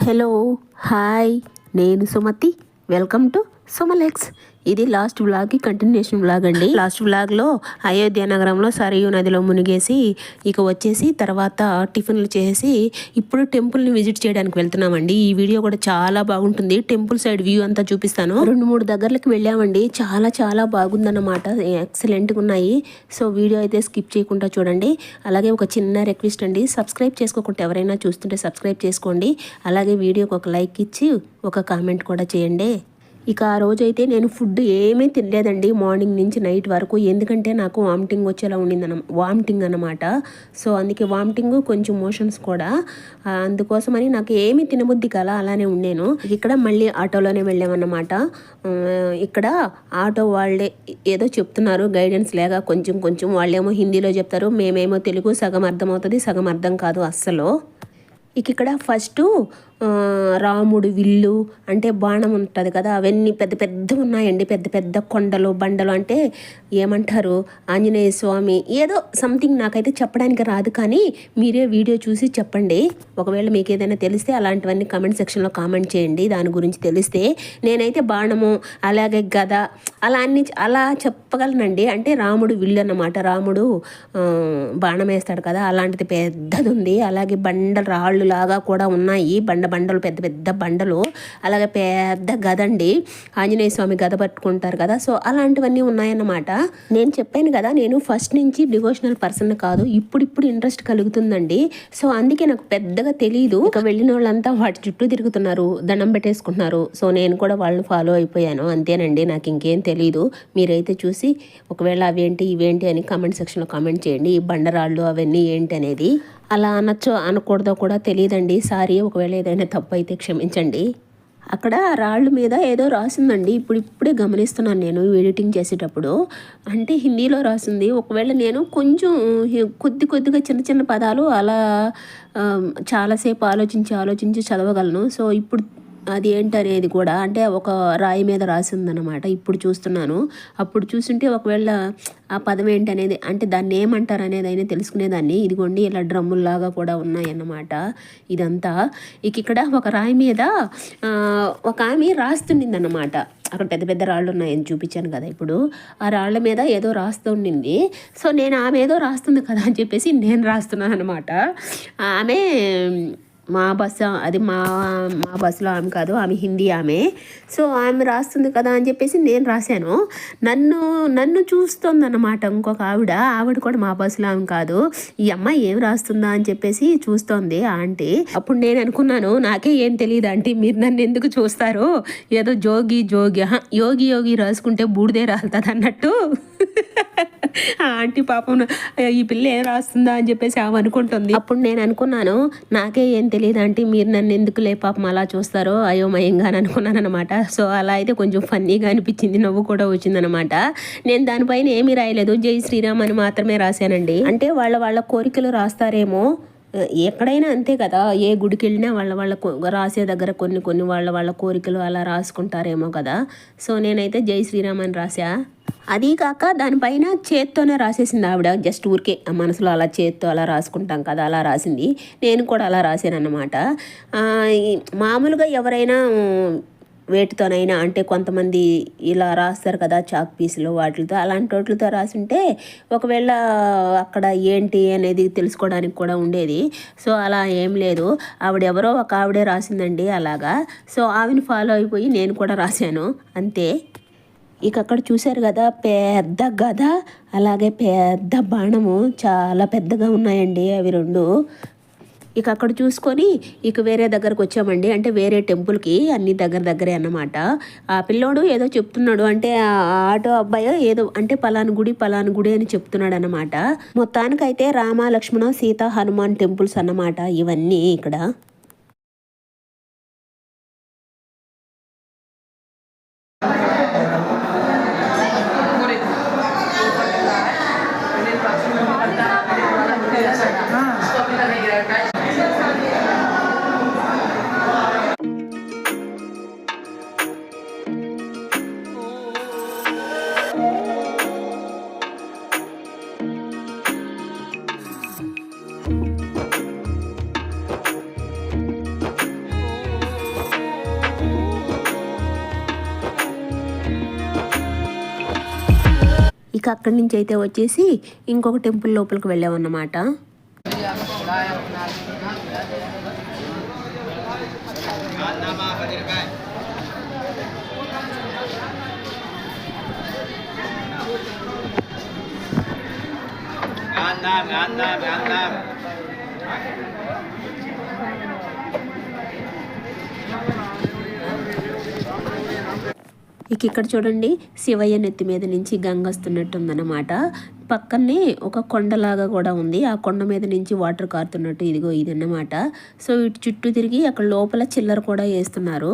Hello hi నేను Sumathi. Welcome to Sumalex ఇది last వ్లాగ్కి కంటిన్యూషన్ వ్లాగ్ అండి. లాస్ట్ వ్లాగ్లో అయోధ్య నగరంలో సరయూ నదిలో మునిగేసి ఇక వచ్చేసి తర్వాత టిఫిన్లు చేసి ఇప్పుడు టెంపుల్ని విజిట్ చేయడానికి వెళ్తున్నామండి. ఈ వీడియో కూడా చాలా బాగుంటుంది. టెంపుల్ సైడ్ వ్యూ అంతా చూపిస్తాను. రెండు మూడు దగ్గరలకు వెళ్ళామండి. చాలా చాలా బాగుందన్నమాట. ఎక్సలెంట్గా ఉన్నాయి. సో వీడియో అయితే స్కిప్ చేయకుండా చూడండి. అలాగే ఒక చిన్న రిక్వెస్ట్ అండి. సబ్స్క్రైబ్ చేసుకోకుండా ఎవరైనా చూస్తుంటే సబ్స్క్రైబ్ చేసుకోండి. అలాగే వీడియోకి ఒక లైక్ ఇచ్చి ఒక కామెంట్ కూడా చేయండి. ఇక ఆ రోజైతే నేను ఫుడ్ ఏమీ తినలేదండి మార్నింగ్ నుంచి నైట్ వరకు. ఎందుకంటే నాకు వామిటింగ్ వచ్చేలా ఉండిందన్న వామిటింగ్ అనమాట సో అందుకే వామిటింగ్ కొంచెం మోషన్స్ కూడా. అందుకోసమని నాకు ఏమీ తినబుద్ధి కల అలానే ఉండేను. ఇక్కడ మళ్ళీ ఆటోలోనే వెళ్ళామన్నమాట. ఇక్కడ ఆటో వాళ్ళే ఏదో చెప్తున్నారు గైడెన్స్ లేక కొంచెం కొంచెం వాళ్ళేమో హిందీలో చెప్తారు. మేమేమో తెలుగు సగం అర్థమవుతుంది సగం అర్థం కాదు అస్సలు. ఇక ఇక్కడ ఫస్ట్ రాముడు విల్లు అంటే బాణం ఉంటుంది కదా అవన్నీ పెద్ద పెద్ద ఉన్నాయండి. పెద్ద పెద్ద కొండలు బండలు అంటే ఏమంటారు? ఆంజనేయ స్వామి ఏదో సంథింగ్ నాకైతే చెప్పడానికి రాదు కానీ మీరే వీడియో చూసి చెప్పండి. ఒకవేళ మీకు ఏదైనా తెలిస్తే అలాంటివన్నీ కమెంట్ సెక్షన్లో కామెంట్ చేయండి. దాని గురించి తెలిస్తే నేనైతే బాణము అలాగే గద అలా అన్ని అలా చెప్పగలనండి. అంటే రాముడు విల్లు అన్నమాట. రాముడు బాణం వేస్తాడు కదా అలాంటిది పెద్దది ఉంది అలాగే బండ రాళ్ళు లాగా కూడా ఉన్నాయి. బండ బండలు పెద్ద పెద్ద బండలు అలాగే పెద్ద గద అండి ఆంజనేయ స్వామి గద పట్టుకుంటారు కదా. సో అలాంటివన్నీ ఉన్నాయన్నమాట. నేను చెప్పాను కదా నేను ఫస్ట్ నుంచి డివోషనల్ పర్సన్ కాదు. ఇప్పుడిప్పుడు ఇంట్రెస్ట్ కలుగుతుందండి. సో అందుకే నాకు పెద్దగా తెలియదు ఇక వెళ్ళిన వాళ్ళంతా వాటి చుట్టూ తిరుగుతున్నారు దండం పెట్టేసుకుంటున్నారు. సో నేను కూడా వాళ్ళని ఫాలో అయిపోయాను. అంతేనండి నాకు ఇంకేం తెలియదు మీరైతే చూసి ఒకవేళ అవేంటి ఇవేంటి అని కామెంట్ సెక్షన్లో కామెంట్ చేయండి. ఈ బండరాళ్ళు అవన్నీ ఏంటి అనేది. అలా అనొచ్చో అనకూడదో కూడా తెలియదండి సారీ ఒకవేళ ఏదైనా తప్పు అయితే క్షమించండి. అక్కడ రాళ్ళ మీద ఏదో రాసిందండి. ఇప్పుడు ఇప్పుడే గమనిస్తున్నాను నేను ఎడిటింగ్ చేసేటప్పుడు. అంటే హిందీలో రాసింది. ఒకవేళ నేను కొంచెం కొద్ది కొద్దిగా చిన్న చిన్న పదాలు అలా చాలాసేపు ఆలోచించి ఆలోచించి చదవగలను. సో ఇప్పుడు అది ఏంటనేది కూడా అంటే ఒక రాయి మీద రాసి ఉందన్నమాట ఇప్పుడు చూస్తున్నాను. అప్పుడు చూస్తుంటే ఒకవేళ ఆ పదం ఏంటనేది అంటే దాన్ని ఏమంటారు అనేది అయినా తెలుసుకునేదాన్ని. ఇదిగోండి ఇలా డ్రమ్ముల్లాగా కూడా ఉన్నాయన్నమాట ఇదంతా. ఇక ఇక్కడ ఒక రాయి మీద ఒక ఆమె రాస్తుండిందన్నమాట. అక్కడ పెద్ద పెద్ద రాళ్ళు ఉన్నాయని చూపించాను కదా ఇప్పుడు. ఆ రాళ్ళ మీద ఏదో రాస్తూ ఉండింది సో నేను ఆమె ఏదో రాస్తుంది కదా అని చెప్పేసి నేను రాస్తున్నాను అనమాట ఆమె మా బస్సు అది మా మా బస్సులో ఆమె కాదు ఆమె హిందీ ఆమె. సో ఆమె రాస్తుంది కదా అని చెప్పేసి నేను రాశాను. నన్ను నన్ను చూస్తుంది అన్నమాట ఇంకొక ఆవిడ. ఆవిడ కూడా మా బస్సులో ఆమె కాదు. ఈ అమ్మాయి ఏం రాస్తుందా అని చెప్పేసి చూస్తోంది ఆంటీ. అప్పుడు నేను అనుకున్నాను నాకే ఏం తెలియదు ఆంటీ మీరు నన్ను ఎందుకు చూస్తారు? ఏదో జోగి జోగి యోగి యోగి రాసుకుంటే బూడిదే రాలుతుంది అన్నట్టు ఆ ఆంటీ పాపం ఈ పిల్ల ఏం రాస్తుందా అని చెప్పేసి ఆమె అనుకుంటుంది. అప్పుడు నేను అనుకున్నాను నాకే ఏం తెలియదు ఆంటీ మీరు నన్ను ఎందుకు లే పాపం అలా చూస్తారో అయోమయంగా అని అనుకున్నాను అనమాట సో అలా అయితే కొంచెం ఫన్నీగా అనిపించింది నవ్వు కూడా వచ్చిందనమాట నేను దానిపైన ఏమీ రాయలేదు జై శ్రీరామ్ అని మాత్రమే రాశానండి. అంటే వాళ్ళ వాళ్ళ కోరికలు రాస్తారేమో ఎక్కడైనా అంతే కదా ఏ గుడికి వెళ్ళినా వాళ్ళ వాళ్ళ రాసే దగ్గర కొన్ని కొన్ని వాళ్ళ వాళ్ళ కోరికలు అలా రాసుకుంటారేమో కదా. సో నేనైతే జై శ్రీరామ్ అని రాసా. అది కాక దానిపైన చేత్తోనే రాసేసింది ఆవిడ జస్ట్ ఊరికే ఆ మనసులో అలా చేత్తో అలా రాసుకుంటాం కదా అలా రాసింది. నేను కూడా అలా రాశాను అన్నమాట మామూలుగా ఎవరైనా వేటితోనైనా అంటే కొంతమంది ఇలా రాస్తారు కదా చాక్ పీసులు వాటితో అలాంటి వాటితో రాసుంటే ఒకవేళ అక్కడ ఏంటి అనేది తెలుసుకోవడానికి కూడా ఉండేది. సో అలా ఏం లేదు. ఆవిడ ఎవరో ఒక ఆవిడే రాసిందండి అలాగా. సో ఆవిని ఫాలో అయిపోయి నేను కూడా రాశాను. అంతే. ఇక అక్కడ చూశారు కదా పెద్ద గద అలాగే పెద్ద బాణము చాలా పెద్దగా ఉన్నాయండి అవి రెండు. ఇక అక్కడ చూసుకొని ఇక వేరే దగ్గరకు వచ్చామండి. అంటే వేరే టెంపుల్కి అన్ని దగ్గర దగ్గరే అన్నమాట. ఆ పిల్లోడు ఏదో చెప్తున్నాడు. అంటే ఆ ఆటో అబ్బాయి ఏదో అంటే పలాను గుడి పలాను గుడి అని చెప్తున్నాడు అనమాట మొత్తానికైతే రామ లక్ష్మణ సీత హనుమాన్ టెంపుల్స్ అన్నమాట ఇవన్నీ ఇక్కడ. ఇక అక్కడి నుంచి అయితే వచ్చేసి ఇంకొక టెంపుల్ లోపలికి వెళ్ళామన్నమాట Gandam, gandam, gandam. ఇక ఇక్కడ చూడండి శివయ్య నెత్తి మీద నుంచి గంగ వస్తున్నట్టు ఉందన్నమాట పక్కనే ఒక కొండలాగా కూడా ఉంది. ఆ కొండ మీద నుంచి వాటర్ కారుతున్నట్టు ఇదిగో ఇది అన్నమాట సో ఇటు చుట్టూ తిరిగి అక్కడ లోపల చిల్లర కూడా వేస్తున్నారు.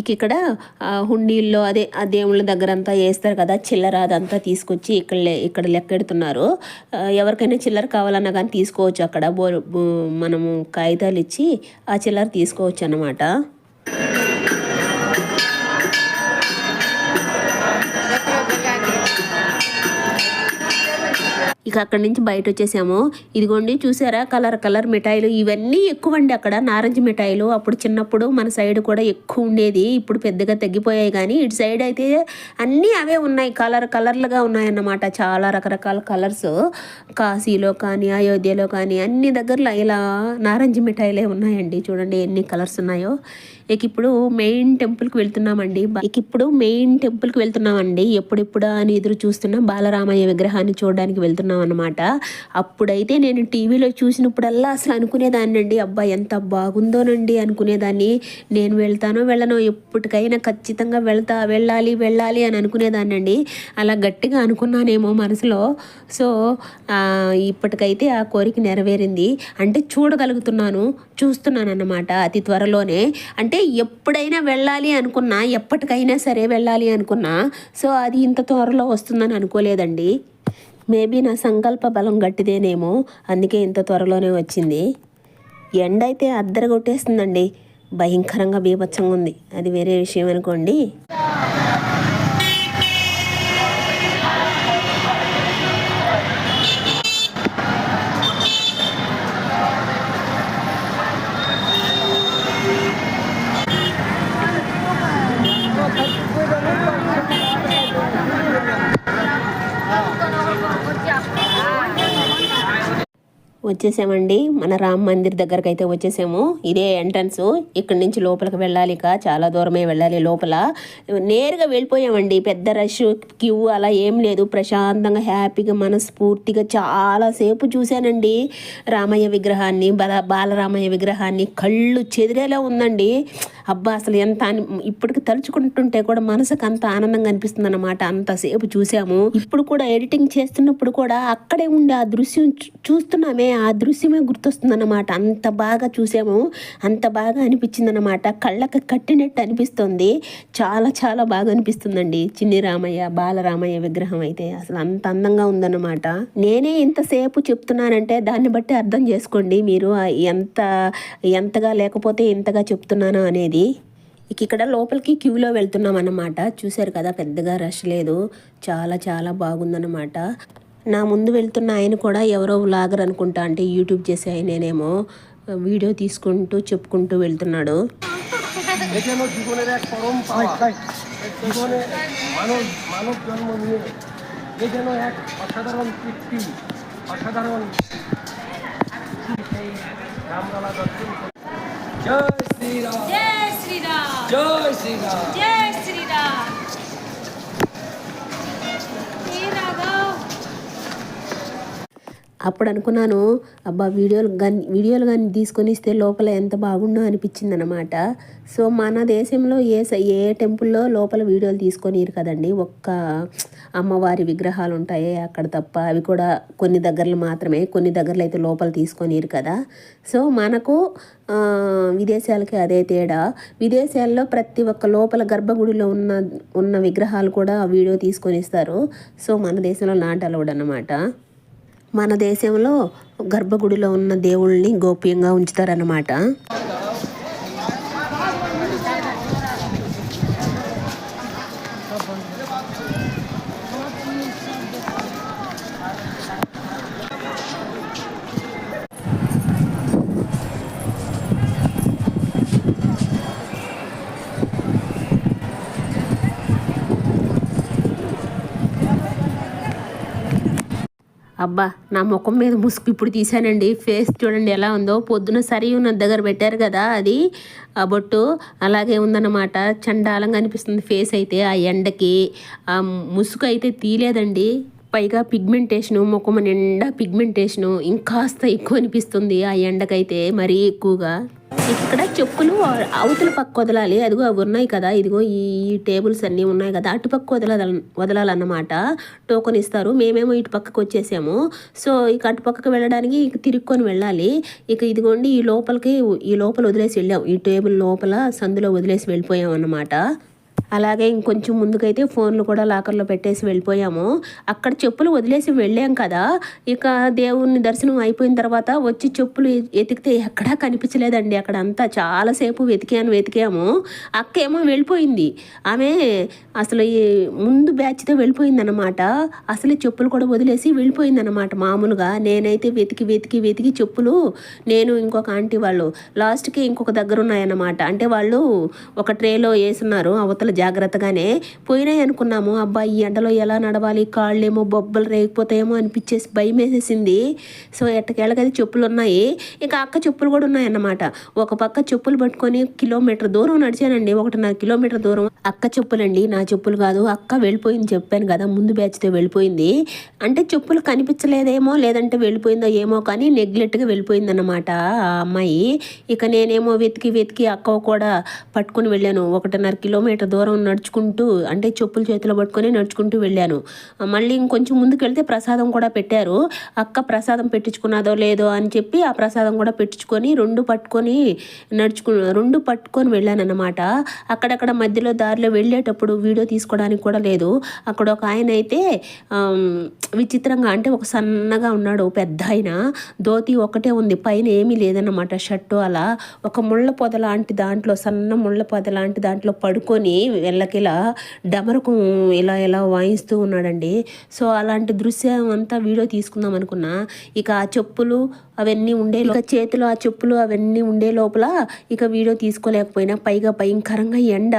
ఇక ఇక్కడ హుండీల్లో అదే ఆ దేవుళ్ళ దగ్గర అంతా వేస్తారు కదా చిల్లర అదంతా తీసుకొచ్చి ఇక్కడ లే- ఇక్కడ లెక్కెడుతున్నారు. ఎవరికైనా చిల్లర కావాలన్నా కానీ తీసుకోవచ్చు అక్కడ. బో- మనము కాగితాలు ఇచ్చి ఆ చిల్లర తీసుకోవచ్చు అన్నమాట ఇక అక్కడి నుంచి బయట వచ్చేసాము ఇదిగోండి చూసారా? కలర్ కలర్ మిఠాయిలు. ఇవన్నీ ఎక్కువ అండి అక్కడ. నారంజ మిఠాయిలు. అప్పుడు చిన్నప్పుడు మన సైడ్ కూడా ఎక్కువ ఉండేది. ఇప్పుడు పెద్దగా తగ్గిపోయాయి కానీ ఇటు సైడ్ అయితే అన్నీ అవే ఉన్నాయి. కలర్ కలర్లుగా ఉన్నాయన్నమాట. చాలా రకరకాల కలర్స్. కాశీలో కానీ అయోధ్యలో కానీ అన్ని దగ్గరలో ఇలా నారంజ మిఠాయిలే ఉన్నాయండి. చూడండి ఎన్ని కలర్స్ ఉన్నాయో. ఇక ఇప్పుడు మెయిన్ టెంపుల్కి వెళ్తున్నామండి. ఇక ఇప్పుడు మెయిన్ టెంపుల్కి వెళ్తున్నామండి. ఎప్పుడెప్పుడు అని ఎదురు చూస్తున్న బాలరామయ్య విగ్రహాన్ని చూడడానికి వెళ్తున్నాం అనమాట అప్పుడైతే నేను టీవీలో చూసినప్పుడల్లా అసలు అనుకునేదాన్ని అండి అబ్బా ఎంత బాగుందోనండి అనుకునేదాన్ని. నేను వెళ్తానో వెళ్ళనో ఎప్పటికైనా ఖచ్చితంగా వెళ్తా వెళ్ళాలి వెళ్ళాలి అని అనుకునేదాన్ని అండి అలా గట్టిగా అనుకున్నానేమో మనసులో. సో ఇప్పటికైతే ఆ కోరిక నెరవేరింది. అంటే చూడగలుగుతున్నాను చూస్తున్నాను అన్నమాట అతి త్వరలోనే. అంటే ఎప్పుడైనా వెళ్ళాలి అనుకున్నా ఎప్పటికైనా సరే వెళ్ళాలి అనుకున్నా సో అది ఇంత త్వరలో వస్తుందని అనుకోలేదండి. మేబీ నా సంకల్ప బలం గట్టిదేనేమో అందుకే ఇంత త్వరలోనే వచ్చింది. ఎండ అయితే అద్దర కొట్టేస్తుందండి భయంకరంగా బీభత్సంగా ఉంది అది వేరే విషయం అనుకోండి. వచ్చేసామండి. మన రామ్ మందిర్ దగ్గరకు అయితే వచ్చేసాము. ఇదే ఎంట్రన్స్. ఇక్కడి నుంచి లోపలికి వెళ్ళాలి ఇక. చాలా దూరమే వెళ్ళాలి లోపల. నేరుగా వెళ్ళిపోయామండి. పెద్ద రష్ క్యూ అలా ఏం లేదు. ప్రశాంతంగా హ్యాపీగా మనస్ఫూర్తిగా చాలాసేపు చూశానండి. రామయ్య విగ్రహాన్ని బల బాలరామయ్య విగ్రహాన్ని కళ్ళు చెదిరేలా ఉందండి. అబ్బా అసలు ఎంత అని- ఇప్పటికి తలుచుకుంటుంటే కూడా మనసుకు అంత ఆనందంగా అనిపిస్తుంది అనమాట అంతసేపు చూసాము. ఇప్పుడు కూడా ఎడిటింగ్ చేస్తున్నప్పుడు కూడా అక్కడే ఉండే ఆ దృశ్యం చూ- చూస్తున్నామే. ఆ దృశ్యమే గుర్తొస్తుంది అనమాట అంత బాగా చూసాము. అంత బాగా అనిపించింది అనమాట కళ్ళకు కట్టినట్టు అనిపిస్తుంది. చాలా చాలా బాగా అనిపిస్తుందండి. చిన్ని రామయ్య బాలరామయ్య విగ్రహం అయితే అసలు అంత అందంగా ఉందన్నమాట. నేనే ఇంతసేపు చెప్తున్నానంటే దాన్ని బట్టి అర్థం చేసుకోండి మీరు. ఎంత ఎంతగా లేకపోతే ఇంతగా చెప్తున్నాను అనేది. ఇది ఇక ఇక్కడ లోపలికి క్యూలో వెళ్తున్నాం అన్నమాట. చూశారు కదా పెద్దగా రష్ లేదు. చాలా చాలా బాగుందన్నమాట. నా ముందు వెళ్తున్న ఆయన కూడా ఎవరో లాగర్ అనుకుంటా అంటే యూట్యూబ్ చేసే ఆయననేమో వీడియో తీసుకుంటూ చెప్పుకుంటూ వెళ్తున్నాడు. జై శ్రీరామ్. जय श्री राम जय श्री राम हे राघव అప్పుడు అనుకున్నాను అబ్బా వీడియోలు కానీ వీడియోలు కానీ తీసుకొని ఇస్తే లోపల ఎంత బాగుండో అనిపించింది అనమాట సో మన దేశంలో ఏ ఏ టెంపుల్లో లోపల వీడియోలు తీసుకొనిరు కదండి. ఒక్క అమ్మవారి విగ్రహాలు ఉంటాయి అక్కడ తప్ప అవి కూడా కొన్ని దగ్గరలు మాత్రమే కొన్ని దగ్గరలో అయితే లోపల తీసుకొనిరు కదా. సో మనకు విదేశాలకి అదే తేడా. విదేశాల్లో ప్రతి ఒక్క లోపల గర్భగుడిలో ఉన్న ఉన్న విగ్రహాలు కూడా వీడియో తీసుకొని ఇస్తారు సో మన దేశంలో నాట్ అలౌడ్ అన్నమాట మన దేశంలో గర్భగుడిలో ఉన్న దేవుళ్ళని గోప్యంగా ఉంచుతారన్నమాట. అబ్బా నా ముఖం మీద ముసుగు ఇప్పుడు తీసానండి ఫేస్ చూడండి ఎలా ఉందో. పొద్దున సరి నా దగ్గర పెట్టారు కదా అది ఆ బొట్టు. అలాగే ఉందన్నమాట. చండాలంగా అనిపిస్తుంది ఫేస్ అయితే. ఆ ఎండకి ఆ ముసుగు అయితే తీయలేదండి. పైగా పిగ్మెంటేషను ముఖం నిండా పిగ్మెంటేషను ఇంకాస్త ఎక్కువ అనిపిస్తుంది ఆ ఎండకైతే మరీ ఎక్కువగా. ఇక్కడ చెప్పులు అవతల పక్క వదలాలి అదిగో అవి ఉన్నాయి కదా ఇదిగో ఈ టేబుల్స్ అన్నీ ఉన్నాయి కదా అటుపక్క వదలాల వదలాలన్నమాట. టోకెన్ ఇస్తారు మేమేమో ఇటు పక్కకు వచ్చేసాము. సో ఇక అటుపక్కకు వెళ్ళడానికి ఇక తిరుక్కొని వెళ్ళాలి. ఇక ఇదిగోండి ఈ లోపలికి ఈ లోపల వదిలేసి వెళ్ళాం. ఈ టేబుల్ లోపల సందులో వదిలేసి వెళ్ళిపోయాం అన్నమాట అలాగే ఇంకొంచెం ముందుకైతే ఫోన్లు కూడా లాకర్లో పెట్టేసి వెళ్ళిపోయాము. అక్కడ చెప్పులు వదిలేసి వెళ్ళాం కదా. ఇక దేవుని దర్శనం అయిపోయిన తర్వాత వచ్చి చెప్పులు వెతికితే ఎక్కడా కనిపించలేదండి అక్కడ అంతా చాలాసేపు వెతికాను వెతికాము. అక్క ఏమో వెళ్ళిపోయింది. ఆమె అసలు ఈ ముందు బ్యాచ్తో వెళ్ళిపోయింది అనమాట అసలు చెప్పులు కూడా వదిలేసి వెళ్ళిపోయింది అనమాట మామూలుగా. నేనైతే వెతికి వెతికి వెతికి చెప్పులు నేను ఇంకొక ఆంటీ వాళ్ళు లాస్ట్కి ఇంకొక దగ్గర ఉన్నాయన్నమాట. అంటే వాళ్ళు ఒక ట్రేలో వేసున్నారు అవతల జాగ్రత్తగానే పోయినాయి అనుకున్నాము. అబ్బా ఈ ఎండలో ఎలా నడవాలి? కాళ్ళేమో బొబ్బలు రేగిపోతాయేమో అనిపించేసి భయం వేసేసింది సో ఎట్టకేళ్ళకైతే చెప్పులు ఉన్నాయి ఇక అక్క చెప్పులు కూడా ఉన్నాయన్నమాట. ఒక పక్క చెప్పులు పట్టుకొని కిలోమీటర్ దూరం నడిచానండి. ఒకటిన్నర కిలోమీటర్ దూరం. అక్క చెప్పులండి నా చెప్పులు కాదు. అక్క వెళ్ళిపోయింది చెప్పాను కదా ముందు బ్యాచ్తో వెళ్ళిపోయింది. అంటే చెప్పులు కనిపించలేదేమో లేదంటే వెళ్ళిపోయిందో ఏమో కానీ నెగ్లెట్గా వెళ్ళిపోయింది అన్నమాట ఆ అమ్మాయి. ఇక నేనేమో వెతికి వెతికి అక్క కూడా పట్టుకుని వెళ్ళాను. ఒకటిన్నర కిలోమీటర్ దూరం నడుచుకుంటూ అంటే చెప్పులు చేతిలో పట్టుకొని నడుచుకుంటూ వెళ్ళాను. మళ్ళీ ఇంకొంచెం ముందుకు వెళ్తే ప్రసాదం కూడా పెట్టారు. అక్క ప్రసాదం పెట్టించుకున్నదో లేదో అని చెప్పి ఆ ప్రసాదం కూడా పెట్టించుకొని రెండు పట్టుకొని నడుచుకు రెండు పట్టుకొని వెళ్ళానన్నమాట. అక్కడక్కడ మధ్యలో దారిలో వెళ్ళేటప్పుడు వీడియో తీసుకోవడానికి కూడా లేదు. అక్కడ ఒక ఆయన అయితే విచిత్రంగా అంటే ఒక సన్నగా ఉన్నాడు పెద్ద ఆయన. ధోతి ఒకటే ఉంది పైన ఏమీ లేదన్నమాట షర్టు అలా. ఒక ముళ్ళ పొద లాంటి దాంట్లో సన్న ముళ్ళ పొద లాంటి దాంట్లో పడుకొని వెళ్ళకిలా డమరకు ఇలా ఇలా వాయిస్తూ ఉన్నాడండి. సో అలాంటి దృశ్యం అంతా వీడియో తీసుకుందాం అనుకున్నా. ఇక ఆ చెప్పులు అవన్నీ ఉండే ఇక చేతిలో ఆ చెప్పులు అవన్నీ ఉండే లోపల ఇక వీడియో తీసుకోలేకపోయినా పైగా భయంకరంగా ఎండ.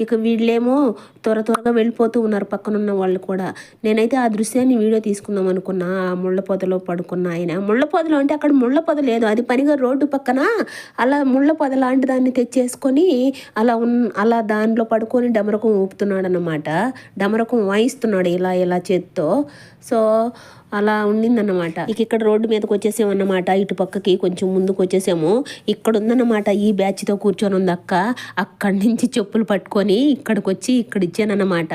ఇక వీళ్ళేమో త్వర త్వరగా వెళ్ళిపోతూ ఉన్నారు పక్కనున్న వాళ్ళు కూడా. నేనైతే ఆ దృశ్యాన్ని వీడియో తీసుకుందాం అనుకున్నా. ఆ ముళ్ళ పొదలో పడుకున్న ఆయన. ముళ్ళ పొదలో అంటే అక్కడ ముళ్ళ పొద లేదు. అది పనిగా రోడ్డు పక్కన? అలా ముళ్ళ పొద లాంటి దాన్ని తెచ్చేసుకొని అలా ఉన్ అలా దానిలో పడుకొని డమరకం ఊపుతున్నాడు అనమాట డమరకం వాయిస్తున్నాడు ఇలా ఇలా చేత్తో. సో అలా ఉండిందన్నమాట. ఇక ఇక్కడ రోడ్డు మీదకి వచ్చేసామన్నమాట. ఇటు పక్కకి కొంచెం ముందుకు వచ్చేసాము. ఇక్కడ ఉందన్నమాట ఈ బ్యాచ్తో కూర్చొని ఉంది అక్క. అక్కడి నుంచి చెప్పులు పట్టుకొని ఇక్కడికి వచ్చి ఇక్కడ ఇచ్చానన్నమాట.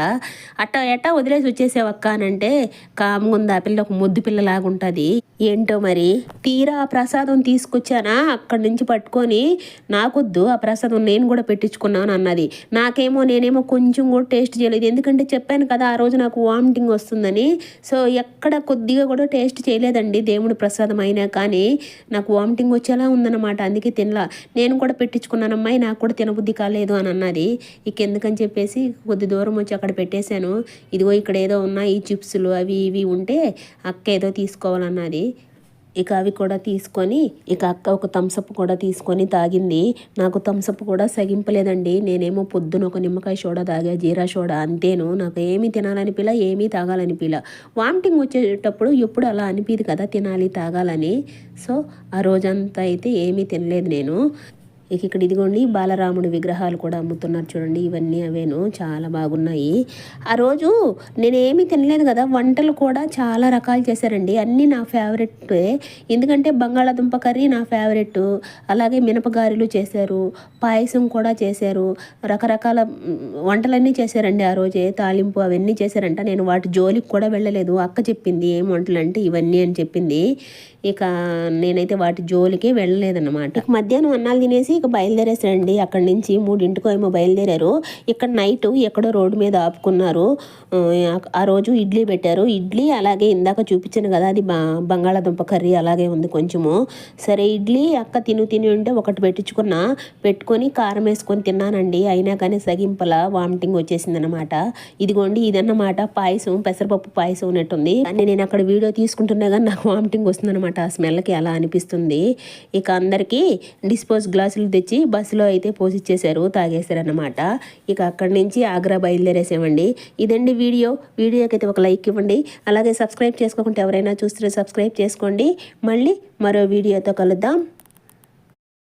అట్టా ఎట్టా వదిలేసి వచ్చేసావు అక్క అని అంటే కామ్గా ఉంది. ఆ పిల్ల ఒక ముద్దు పిల్లలాగుంటుంది ఏంటో మరి? తీరా ఆ ప్రసాదం తీసుకొచ్చానా? అక్కడి నుంచి పట్టుకొని నాకొద్దు. ఆ ప్రసాదం నేను కూడా పెట్టించుకున్నాను అన్నది. నాకేమో నేనేమో కొంచెం కూడా టేస్ట్ చేయలేదు. ఎందుకంటే చెప్పాను కదా ఆ రోజు నాకు వామిటింగ్ వస్తుందని. సో ఎక్కడ కొద్ది కొద్దిగా కూడా టేస్ట్ చేయలేదండి దేవుడు ప్రసాదం అయినా కానీ. నాకు వామిటింగ్ వచ్చేలా ఉందన్నమాట. అందుకే తినలా. నేను కూడా పెట్టించుకున్నాను అమ్మాయి నాకు కూడా తినబుద్ధి కాలేదు అని అన్నది. ఇక ఎందుకని చెప్పేసి కొద్ది దూరం వచ్చి అక్కడ పెట్టేశాను. ఇదిగో ఇక్కడ ఏదో ఉన్నాయి చిప్స్లు అవి ఇవి ఉంటే అక్క ఏదో తీసుకోవాలన్నది. ఇక అవి కూడా తీసుకొని ఇక అక్క ఒక థమ్సప్ కూడా తీసుకొని తాగింది. నాకు థమ్సప్ కూడా సగింపలేదండి. నేనేమో పొద్దున ఒక నిమ్మకాయ సోడా తాగా జీరా సోడా అంతేను. నాకు ఏమీ తినాలనిపిలా ఏమీ తాగాలనిపిలా. వామిటింగ్ వచ్చేటప్పుడు ఎప్పుడు అలా అనిపిది కదా తినాలి తాగాలని. సో ఆ రోజంతా అయితే ఏమీ తినలేదు నేను. ఇక ఇక్కడ ఇదిగోండి బాలరాముడి విగ్రహాలు కూడా అమ్ముతున్నారు చూడండి. ఇవన్నీ అవేను చాలా బాగున్నాయి. ఆ రోజు నేనేమీ తినలేదు కదా వంటలు కూడా చాలా రకాలు చేశారండి. అన్నీ నా ఫేవరెట్ ఎందుకంటే బంగాళాదుంప కర్రీ నా ఫేవరెట్ అలాగే మినపగారెలు చేశారు పాయసం కూడా చేశారు. రకరకాల వంటలన్నీ చేశారండి ఆ రోజే. తాలింపు అవన్నీ చేశారంట. నేను వాటి జోలికి కూడా వెళ్ళలేదు. అక్క చెప్పింది ఏం వంటలు అంటే ఇవన్నీ అని చెప్పింది. ఇక నేనైతే వాటి జోలికి వెళ్ళలేదన్నమాట. మధ్యాహ్నం అన్నాలు తినేసి ఇక బయలుదేరేసారండి అక్కడి నుంచి మూడింటికో ఏమో బయలుదేరారు. ఇక్కడ నైట్ ఎక్కడో రోడ్డు మీద ఆపుకున్నారు. ఆ, రోజు ఇడ్లీ పెట్టారు. ఇడ్లీ అలాగే ఇందాక చూపించాను కదా అది బా బంగాళాదుంప కర్రీ అలాగే ఉంది కొంచెము. సరే ఇడ్లీ అక్క తిను తిని ఉంటే ఒకటి పెట్టించుకున్నా పెట్టుకొని కారం వేసుకొని తిన్నానండి. అయినా కానీ సగింపల వామిటింగ్ వచ్చేసింది అనమాట ఇదిగోండి ఇదన్నమాట పాయసం పెసరపప్పు పాయసం ఉన్నట్టుంది కానీ నేను అక్కడ వీడియో తీసుకుంటున్నా కానీ నాకు వామిటింగ్ వస్తుందన్నమాట. ఆ స్మెల్కి అలా అనిపిస్తుంది. ఇక అందరికీ డిస్పోజ్ గ్లాసులు తెచ్చి బస్సులో అయితే పోసిచ్చేశారు తాగేశారనమాట ఇక అక్కడి నుంచి ఆగ్రా బయలుదేరేసామండి ఇదండి వీడియో. వీడియోకైతే ఒక లైక్ ఇవ్వండి. అలాగే సబ్స్క్రైబ్ చేసుకోకుండా ఎవరైనా చూస్తే సబ్స్క్రైబ్ చేసుకోండి. మళ్ళీ మరో వీడియోతో కలుద్దాం.